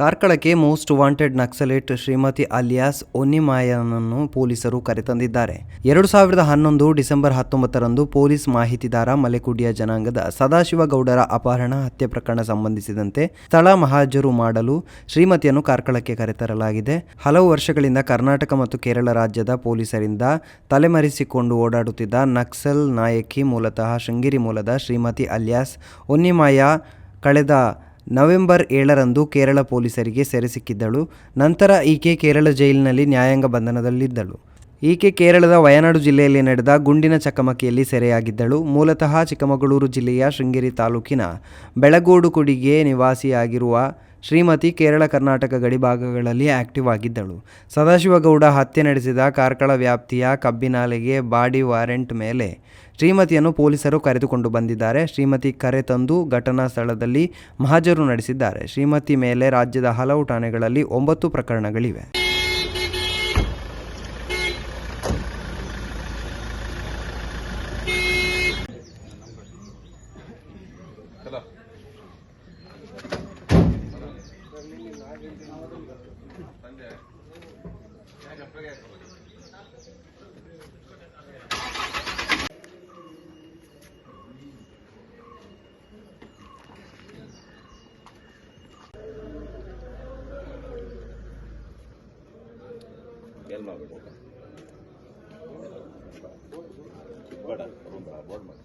ಕಾರ್ಕಳಕ್ಕೆ most wanted Naxalite Srimathi alias ಒನ್ನಿಮಾಯನನ್ನು ಪೊಲೀಸರು ಕರೆತಂದಿದ್ದಾರೆ. ಎರಡು ಸಾವಿರದ ಹನ್ನೊಂದು ಡಿಸೆಂಬರ್ ಹತ್ತೊಂಬತ್ತರಂದು ಪೊಲೀಸ್ ಮಾಹಿತಿದಾರ ಮಲೆಕುಡಿಯ ಜನಾಂಗದ ಸದಾಶಿವಗೌಡರ ಅಪಹರಣ ಹತ್ಯೆ ಪ್ರಕರಣ ಸಂಬಂಧಿಸಿದಂತೆ ಸ್ಥಳ ಮಹಾಜರು ಮಾಡಲು ಶ್ರೀಮತಿಯನ್ನು ಕಾರ್ಕಳಕ್ಕೆ ಕರೆತರಲಾಗಿದೆ. ಹಲವು ವರ್ಷಗಳಿಂದ ಕರ್ನಾಟಕ ಮತ್ತು ಕೇರಳ ರಾಜ್ಯದ ಪೊಲೀಸರಿಂದ ತಲೆಮರೆಸಿಕೊಂಡು ಓಡಾಡುತ್ತಿದ್ದ ನಕ್ಸಲ್ ನಾಯಕಿ ಮೂಲತಃ ಶೃಂಗೇರಿ ಮೂಲದ ಶ್ರೀಮತಿ ಅಲಿಯಾಸ್ ಒನ್ನಿಮಾಯ ಕಳೆದ ನವೆಂಬರ್ ಏಳರಂದು ಕೇರಳ ಪೊಲೀಸರಿಗೆ ಸೆರೆ ಸಿಕ್ಕಿದ್ದಳು. ನಂತರ ಈಕೆ ಕೇರಳ ಜೈಲಿನಲ್ಲಿ ನ್ಯಾಯಾಂಗ ಬಂಧನದಲ್ಲಿದ್ದಳು. ಈಕೆ ಕೇರಳದ ವಯನಾಡು ಜಿಲ್ಲೆಯಲ್ಲಿ ನಡೆದ ಗುಂಡಿನ ಚಕಮಕಿಯಲ್ಲಿ ಸೆರೆಯಾಗಿದ್ದಳು. ಮೂಲತಃ ಚಿಕ್ಕಮಗಳೂರು ಜಿಲ್ಲೆಯ ಶೃಂಗೇರಿ ತಾಲೂಕಿನ ಬೆಳಗೋಡು ಕುಡಿಗೆ ನಿವಾಸಿಯಾಗಿರುವ ಶ್ರೀಮತಿ ಕೇರಳ ಕರ್ನಾಟಕ ಗಡಿಭಾಗಗಳಲ್ಲಿ ಆಕ್ಟಿವ್ ಆಗಿದ್ದಳು. ಸದಾಶಿವಗೌಡ ಹತ್ಯೆ ನಡೆಸಿದ ಕಾರ್ಕಳ ವ್ಯಾಪ್ತಿಯ ಕಬ್ಬಿನಾಲೆಗೆ ಬಾಡಿ ವಾರೆಂಟ್ ಮೇಲೆ ಶ್ರೀಮತಿಯನ್ನು ಪೊಲೀಸರು ಕರೆದುಕೊಂಡು ಬಂದಿದ್ದಾರೆ. ಶ್ರೀಮತಿ ಕರೆ ತಂದು ಘಟನಾ ಸ್ಥಳದಲ್ಲಿ ಮಹಜರು ನಡೆಸಿದ್ದಾರೆ. ಶ್ರೀಮತಿ ಮೇಲೆ ರಾಜ್ಯದ ಹಲವು ಠಾಣೆಗಳಲ್ಲಿ ಒಂಬತ್ತು ಪ್ರಕರಣಗಳಿವೆ. ಮೇಲ್ ಮಾಡ್ಬಿಟ್ಟು ಬೇಡ ಬೋರ್ಡ್ ಮಾಡಿ